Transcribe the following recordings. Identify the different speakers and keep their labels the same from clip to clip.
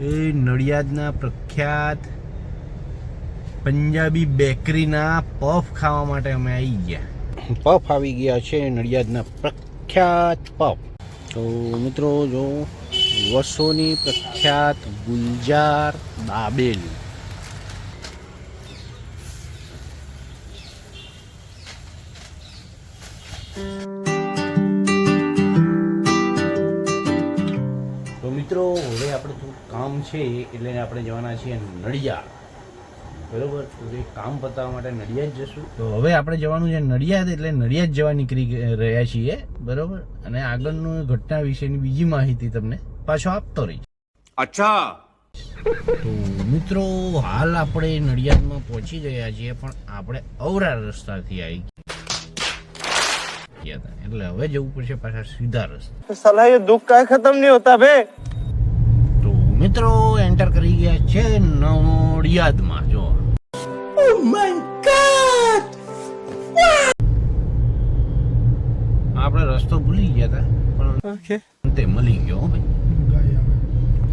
Speaker 1: એ નડિયાદના પ્રખ્યાત પંજાબી બેકરીના પફ ખાવા માટે અમે આવી ગયા. પફ આવી ગયા છે નડિયાદના પ્રખ્યાત પફ. તો મિત્રો જો વસોની પ્રખ્યાત ગુલજાર દાબેલ. તો પ્લાન છે એ આપણે જવાના છીએ નડિયાદ. બરોબર? તો કામ પતાવવા માટે નડિયાદ જશું. તો હવે આપણે જવાનું છે નડિયાદ એટલે નડિયાદ જવા નીકળી રહ્યા છીએ. બરોબર? અને આગળનું ઘટના વિશેની બીજી માહિતી તમને પાછો આપતો રહીશ.
Speaker 2: અચ્છા.
Speaker 1: તો મિત્રો હાલ આપણે નડિયાદમાં પહોંચી ગયા છીએ પણ આપણે અવરા રસ્તાથી આવી એટલે હવે જવું પડશે પાછા સીધા રસ્તા.
Speaker 3: સલાહ દુઃખ કઈ ખતમ નહીં હોતા
Speaker 1: ભાઈ. મિત્રો એન્ટર કરી ગયા છે નડિયાદમાં જો આપણે રસ્તો ભૂલી ગયા હતા પણ તે મળી ગયો ભાઈ.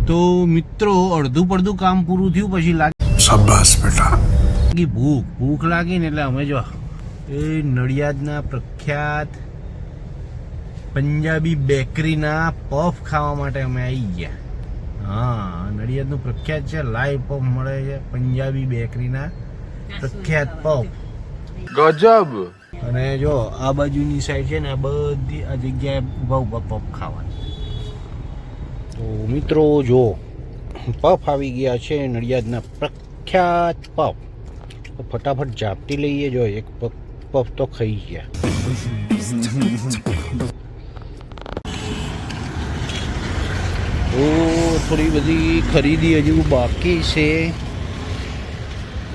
Speaker 1: તો મિત્રો અડધું પડધું કામ પૂરું થયું પછી
Speaker 2: લાગે શાબાશ
Speaker 1: બેટા. ભૂખ. ભૂખ લાગી ને એટલે અમે જો એ નડિયાદના પ્રખ્યાત પંજાબી બેકરીના પફ ખાવા માટે અમે આવી ગયા. હા નડિયાદનું પ્રખ્યાત છે લાઈવ પફ મળે છે પંજાબી બેકરીના પ્રખ્યાત પફ.
Speaker 2: ગજબ.
Speaker 1: અને જો આ બાજુની સાઈડ છે ને આ બધી આ જગ્યાએ ઊભા ઊભા પફ ખાવાની. તો મિત્રો જો પફ આવી ગયા છે નડિયાદના પ્રખ્યાત પફ. ફટાફટ ઝાપટી લઈએ જો એક પફ તો ખાઈ ગયા. થોડી બધી ખરીદી હજુ બાકી છે.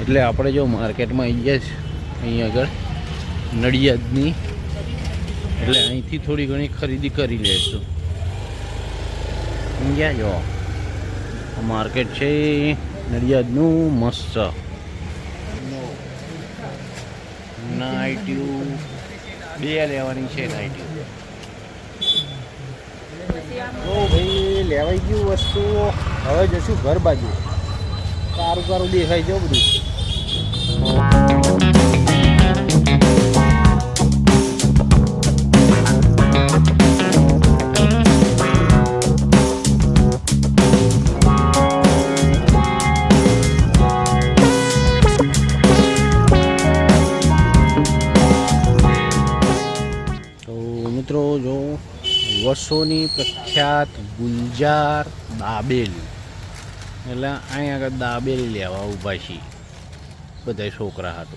Speaker 1: એટલે આપણે જો માર્કેટમાં આવી ગયા અહીં આગળ, નડિયાદની. એટલે અહીંથી થોડી ઘણી ખરીદી કરી લેશું. સમજ્યા જો માર્કેટ છે નડિયાદનું મસ્ત. નાઇટ્યુ, બે લેવાની છે નાઇટ્યુ. તો ભાઈ, લેવાઈ ગયું વસ્તુ. હવે જશું ઘર બાજુ. સારું સારું દેખાય છે બધું. મિત્રો, જો વસોની પ્રખ્યાત ગુલજાર દાબેલ. એટલે અહીં આગળ દાબેલી લેવા ઊભા છીએ. બધા છોકરા હતો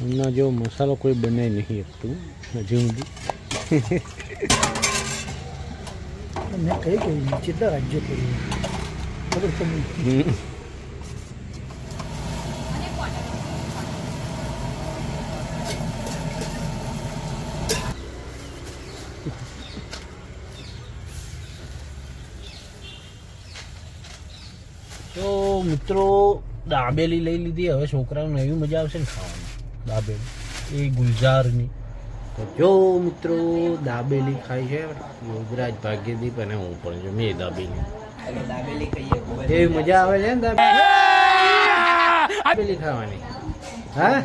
Speaker 1: હમણાં જેવો મસાલો કોઈ બનાવી નહીં શકતું હજુ સુધી.
Speaker 4: મેં કઈ કહ્યું કેટલા રાજ્યો કર્યું? ખબર તમને
Speaker 1: તો મિત્રો દાબેલી લઈ લીધી હવે છોકરાઓને એવી મજા આવશે ને ખાવાની દાબેલી એ ગુલજારની તો જો મિત્રો દાબેલી ખાય છે યોગરાજ ભાગ્યદીપ અને હું પણ જો મેં દાબેલી એવી મજા આવે છે ને દાબેલી દાબેલી ખાવાની હા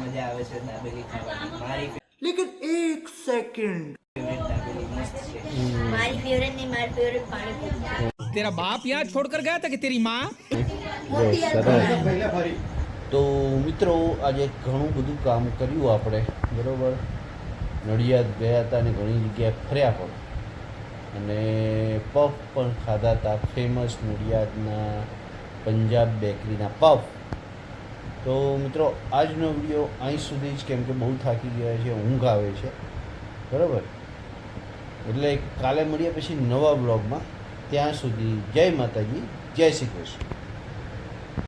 Speaker 5: મારી ફેવરેટ નહીં મારી ફેવરેટ પાણીપુરી
Speaker 6: तेरा बाप यहाँ छोड़कर गया था कि तेरी माँ
Speaker 1: જો સરસ. તો મિત્રો આજે ઘણું બધું કામ કર્યું આપણે બરાબર? નડિયાદ ગયા હતા અને ઘણી જગ્યાએ ફર્યા પણ. અને પફ પણ ખાધા હતા ફેમસ નડિયાદના પંજાબ બેકરીના પફ. તો મિત્રો આજનો વીડિયો અહીં સુધી જ કેમ કે બહુ થાકી ગયા છે ઊંઘ આવે છે બરાબર? એટલે કાલે મળીએ પછી નવા બ્લોગમાં. ત્યાં સુધી જય માતાજી જય શ્રી કૃષ્ણ.